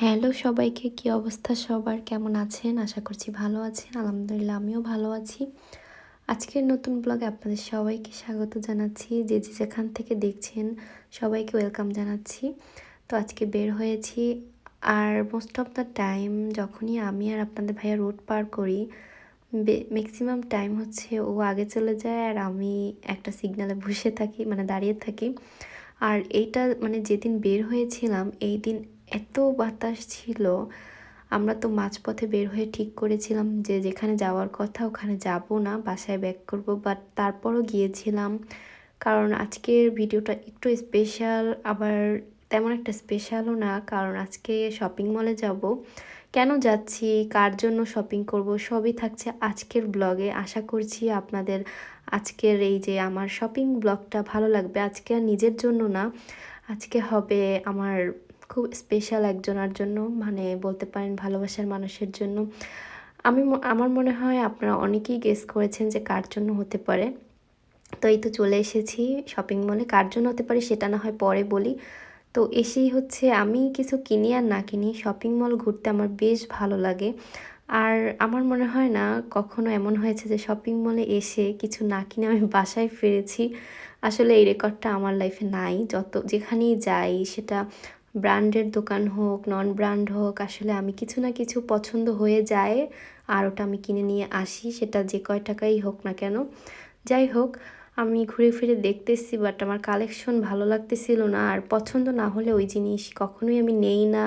Hello সবাইকে, কি অবস্থা সবার? কেমন আছেন? আশা করছি ভালো আছেন। আলহামদুলিল্লাহ, আমিও ভালো আছি। আজকের নতুন ব্লগে আপনাদের সবাইকে স্বাগত জানাচ্ছি। যে যে যেখান থেকে দেখছেন, সবাইকে ওয়েলকাম জানাচ্ছি। তো আজকে বের হয়েছি আর মোস্ট অফ দ্য টাইম যখনই আমি আর আপনাদের ভাইয়া রোড পার করি ম্যাক্সিমাম টাইম হচ্ছে ও আগে চলে যায় আর আমি একটা সিগনালে বসে থাকি মানে দাঁড়িয়ে থাকি। আর এইটা মানে যেদিন বের হয়েছিলাম, এই দিন এত বাতাস ছিল। আমরা তো মাঝপথে বের হয়ে ঠিক করেছিলাম যে যেখানে যাওয়ার কথা ওখানে যাব না, বাসায় ব্যাক করব। বাট তারপরও গিয়েছিলাম। কারণ আজকের ভিডিওটা একটু স্পেশাল আবার তেমন একটা স্পেশালও না। কারণ আজকে শপিং মলে যাব। কেন যাচ্ছি? কার জন্য শপিং করব? সবই থাকছে আজকের ব্লগে আশা করছি আপনাদের আজকের এই যে আমার শপিং ব্লগটা ভালো লাগবে। আজকে আর নিজের জন্য না। আজকে হবে আমার খুব স্পেশাল একজনের জন্য মানে বলতে পারেন ভালোবাসার মানুষের জন্য। আমি আমার মনে হয় আপনারা অনেকেই গেস করেছেন যে কার জন্য হতে পারে। তো এই তো চলে এসেছি শপিং মলে কার জন্য হতে পারে সেটা না হয় পরে বলি। তো এসেই হচ্ছে আমি কিছু কিনি আর না কিনি শপিং মল ঘুরতে আমার বেশ ভালো লাগে। আর আমার মনে হয় না কখনো এমন হয়েছে যে শপিং মলে এসে কিছু না কিনে আমি বাসায় ফিরেছি। আসলে এই রেকর্ডটা আমার লাইফে নাই। যত যেখানেই যাই সেটা ব্র্যান্ডের দোকান হোক নন ব্র্যান্ড হোক, আসলে আমি কিছু না কিছু পছন্দ হয়ে যায় আর ওটা আমি কিনে নিয়ে আসি, সেটা যে কয় টাকাই হোক না কেন। যাই হোক, আমি ঘুরে ফিরে দেখতেছি বাট আমার কালেকশন ভালো লাগতেছিল না, আর পছন্দ না হলে ওই জিনিস কখনোই আমি নেই না,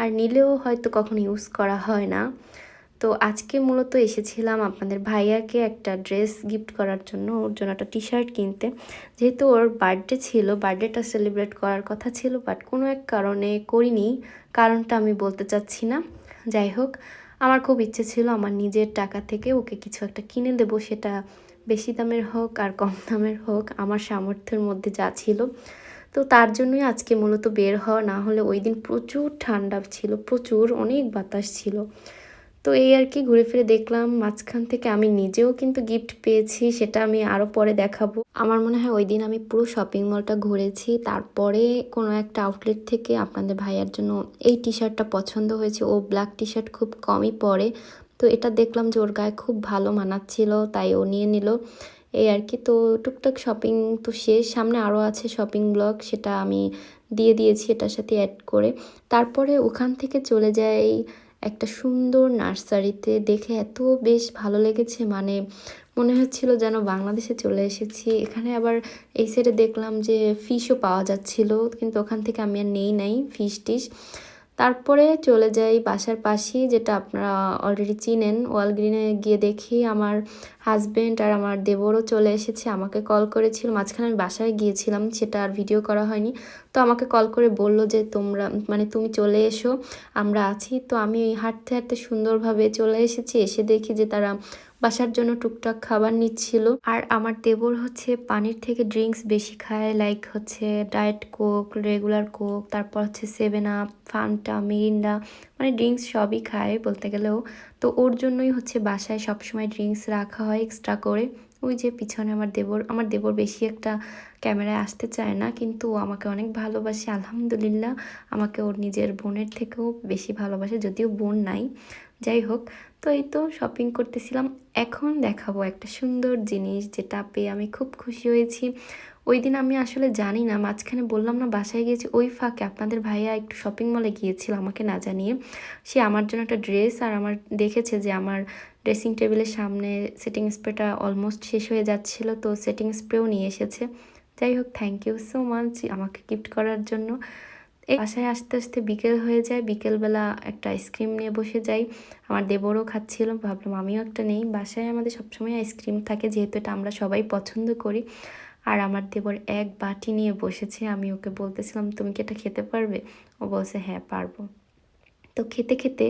আর নিলেও হয়তো কখনো ইউজ করা হয় না। তো আজকে মূলত এসেছিলাম আপনাদের ভাইয়াকে একটা ড্রেস গিফট করার জন্য, ওর জন্য একটা টি শার্ট কিনতে। যেহেতু ওর বার্থডে ছিল, বার্থডেটা সেলিব্রেট করার কথা ছিল, বাট কোনো এক কারণে করিনি, কারণটা আমি বলতে চাচ্ছি না। যাই হোক, আমার খুব ইচ্ছে ছিল আমার নিজের টাকা থেকে ওকে কিছু একটা কিনে দেব, সেটা বেশি দামের হোক আর কম দামের হোক, আমার সামর্থ্যের মধ্যে যা ছিল। তো তার জন্যই আজকে মূলত বের হওয়া, না হলে ওই দিন প্রচুর ঠান্ডা ছিল, প্রচুর, অনেক বাতাস ছিল। তো এই আর কি ঘুরে ফিরে দেখলাম। মাঝখান থেকে আমি নিজেও কিন্তু গিফট পেয়েছি, সেটা আমি আরও পরে দেখাবো। আমার মনে হয় ওই দিন আমি পুরো শপিং মলটা ঘুরেছি। তারপরে কোনো একটা আউটলেট থেকে আপনাদের ভাইয়ার জন্য এই টি শার্টটা পছন্দ হয়েছে। ও ব্ল্যাক টি শার্ট খুব কমই পরে। তো এটা দেখলাম যে ওর গায়ে খুব ভালো মানাচ্ছিল, তাই ও নিয়ে নিল। এই আর কি। তো টুকটাক শপিং তো শেষ। সামনে আরও আছে শপিং ব্লগ সেটা আমি দিয়ে দিয়েছি এটার সাথে অ্যাড করে। তারপরে ওখান থেকে চলে যাই একটা সুন্দর নার্সারিতে দেখে এত বেশ ভালো লেগেছে। মানে মনে হচ্ছিল যেন বাংলাদেশে চলে এসেছি। এখানে আবার এই সাইডে দেখলাম যে ফিশও পাওয়া যাচ্ছিল। কিন্তু ওখান থেকে আমি আর নেই নাই ফিশ টিশ তারপরে চলে যাই বাসার পাশেই, যেটা আপনারা অলরেডি চিনেন। ওয়ালগ্রিনে গিয়ে দেখি আমার হাজব্যান্ড আর আমার দেবরও চলে এসেছে, আমাকে কল করেছিল। মাঝখানে আমি বাসায় গিয়েছিলাম, সেটা আর ভিডিও করা হয়নি। তো আমাকে কল করে বলল যে, তোমরা মানে তুমি চলে এসো, আমরা আছি। তো আমি হাঁটতে হাঁটতে সুন্দরভাবে চলে এসেছি। এসে দেখি যে তারা বাসার জন্য টুকটাক খাবার নিচ্ছিল। আর আমার দেবর হচ্ছে পানির থেকে ড্রিঙ্কস বেশি খায় লাইক হচ্ছে ডায়েট কোক রেগুলার কোক তারপর হচ্ছে সেভেন আপ ফান্টা মিরিন্ডা মানে ড্রিঙ্কস সবই খায় বলতে গেলেও। তো ওর জন্যই হচ্ছে বাসায় সবসময় ড্রিঙ্কস রাখা হয় এক্সট্রা করে। ওই যে পিছনে আমার দেবর আমার দেবর বেশি একটা ক্যামেরায় আসতে চায় না, কিন্তু ও আমাকে অনেক ভালোবাসে, আলহামদুলিল্লাহ। আমাকে ওর নিজের বোনের থেকেও বেশি ভালোবাসে, যদিও বোন নাই। যাই হোক, তো এই তো শপিং করতেছিলাম। এখন দেখাবো একটা সুন্দর জিনিস যেটা পেয়ে আমি খুব খুশি হয়েছি। ওই দিন আমি আসলে জানি না, মাঝখানে বললাম না বাসায় গিয়েছি, ওই ফাঁকে আপনাদের ভাইয়া একটু শপিং মলে গিয়েছিল আমাকে না জানিয়ে। সে আমার জন্য একটা ড্রেস আর আমার দেখেছে যে আমার ড্রেসিং টেবিলের সামনে সেটিং স্প্রেটা অলমোস্ট শেষ হয়ে যাচ্ছিল, তো সেটিং স্প্রেও নিয়ে এসেছে। যাই হোক থ্যাংক ইউ সো মাচ আমাকে গিফট করার জন্য। এই বাসায় আস্তে আস্তে বিকেল হয়ে যায়। বিকেলবেলা একটা আইসক্রিম নিয়ে বসে যাই। আমার দেবরও খাচ্ছিল। ভাবলাম আমিও একটা নেই। বাসায় আমাদের সবসময় আইসক্রিম থাকে, যেহেতু এটা আমরা সবাই পছন্দ করি। আর আমার দেবর এক বাটি নিয়ে বসেছে। আমি ওকে বলতেছিলাম, তুমি কি এটা খেতে পারবে? ও বলছে হ্যাঁ পারব। তো খেতে খেতে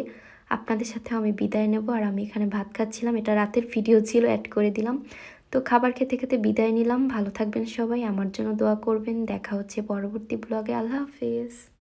আপনাদের সাথে আমি বিদায় নেব। আর আমি এখানে ভাত খাচ্ছিলাম। এটা রাতের ভিডিও ছিল অ্যাড করে দিলাম। তো খাবার খেতে খেতে বিদায় নিলাম। ভালো থাকবেন সবাই। আমার জন্য দোয়া করবেন। দেখা হচ্ছে পরবর্তী ব্লগে আল্লাহ হাফিজ।